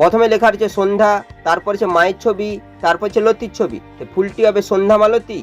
প্রথমে লেখা আছে সন্ধ্যা, তারপর আছে মায়ের ছবি, তারপর আছে লতির ছবি। ফুলটি হবে সন্ধ্যা মালতী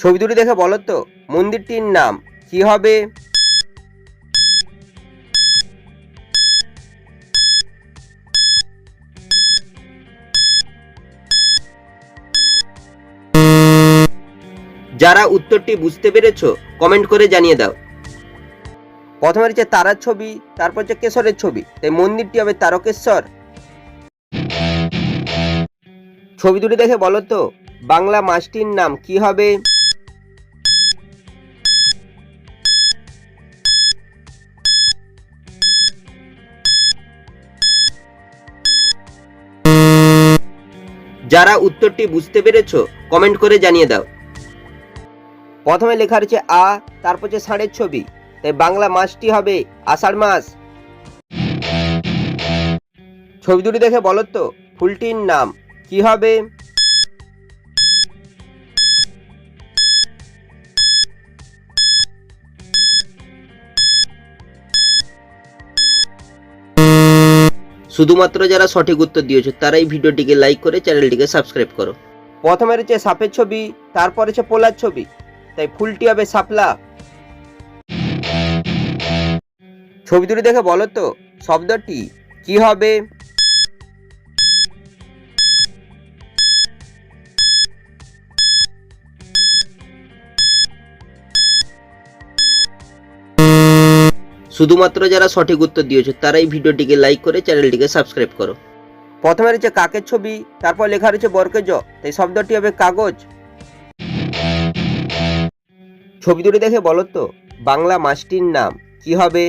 ছবি দুটি দেখে বলো তো, মন্দিরটির নাম কি হবে? যারা উত্তরটি বুঝতে পেরেছ কমেন্ট করে জানিয়ে দাও। প্রথমে রয়েছে তারার ছবি, তারপর হচ্ছে কেশরের ছবি। তাই মন্দিরটি হবে তারকেশ্বর। ছবি দুটি দেখে বলো তো, বাংলা মাসটির নাম কি হবে? যারা উত্তরটি বুঝতে পেরেছ কমেন্ট করে জানিয়ে দাও। প্রথমে লেখা রয়েছে আ, তারপর হচ্ছে ষাঁড়ের ছবি। তাই বাংলা মাসটি হবে আষাঢ় মাস। ছবি দুটি দেখে বলো তো, ফুলটির নাম কি হবে? শুধুমাত্র যারা সঠিক উত্তর দিয়েছ, তারাই ভিডিওটিকে লাইক করে চ্যানেলটিকে সাবস্ক্রাইব করো। প্রথমে রয়েছে সাপের ছবি, তারপর হচ্ছে পোলার ছবি। তাই ফুলটি হবে শাপলা ছবি দুটি দেখে বলো তো, শব্দটি কি হবে? শুধুমাত্র যারা সঠিক উত্তর দিয়েছ, তারাই ভিডিওটিকে লাইক করে চ্যানেলটিকে সাবস্ক্রাইব করো। প্রথমে রয়েছে কাকের ছবি, তারপর লেখা রয়েছে বরকে জ, তাই শব্দটি হবে কাগজ। ছবি দুটি দেখে বলো তো, বাংলা মাসটির নাম কি হবে?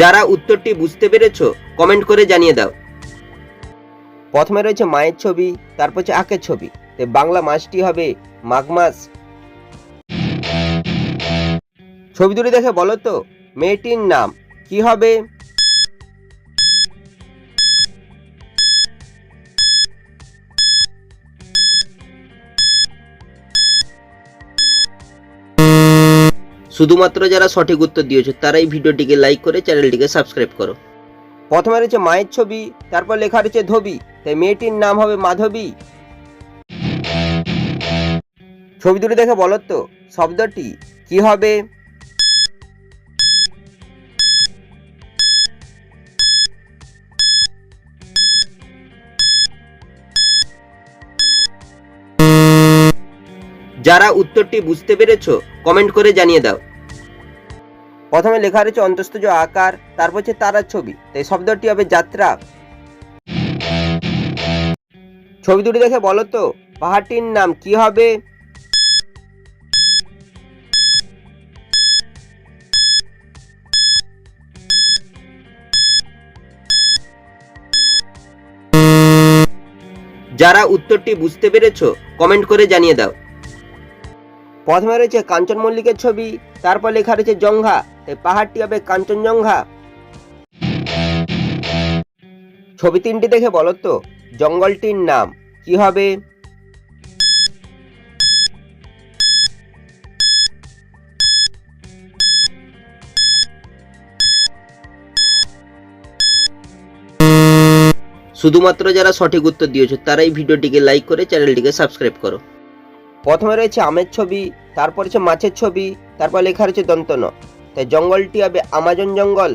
যারা উত্তরটি বুঝতে পেরেছ কমেন্ট করে জানিয়ে দাও। প্রথমে রয়েছে মায়ের ছবি, তারপর হচ্ছে আঁকের ছবি। বাংলা মাসটি হবে মাঘ মাস। ছবি দুটি দেখে বলো তো, মেয়েটির নাম কি হবে? শুধুমাত্র যারা সঠিক উত্তর দিয়েছ, তারাই ভিডিওটিকে লাইক করে চ্যানেলটিকে সাবস্ক্রাইব করো। প্রথমে রয়েছে মায়ের ছবি, তারপর লেখা রয়েছে ধোবি, তাই মেয়েটির নাম হবে মাধবী। ছবি দুটি দেখে বলো তো, শব্দটি কি হবে? যারা উত্তরটি বুঝতে পেরেছ কমেন্ট করে জানিয়ে দাও। প্রথমে লেখা রয়েছে অন্তস্তজ আকার, তারপর হচ্ছে তারার ছবি। তাই শব্দটি হবে যাত্রা। ছবি দুটি দেখে বলো তো, পাহাড়টির নাম কি হবে? যারা উত্তরটি বুঝতে পেরেছ কমেন্ট করে জানিয়ে দাও। প্রথমে রয়েছে কাঞ্চন মল্লিকের ছবি, তারপর লেখা রয়েছে জঙ্ঘা তাই পাহাড়টি হবে কাঞ্চনজঙ্ঘা ছবি তিনটি দেখে বলো তো, জঙ্গলটির নাম কি হবে? শুধুমাত্র যারা সঠিক উত্তর দিয়েছ, তারাই ভিডিওটিকে লাইক করে চ্যানেলটিকে সাবস্ক্রাইব করো। প্রথমে রয়েছে আমের ছবি, তারপর হচ্ছে মাছের ছবি, তারপর লেখা রয়েছে দন্তন। তাই জঙ্গলটি হবে আমাজন জঙ্গল।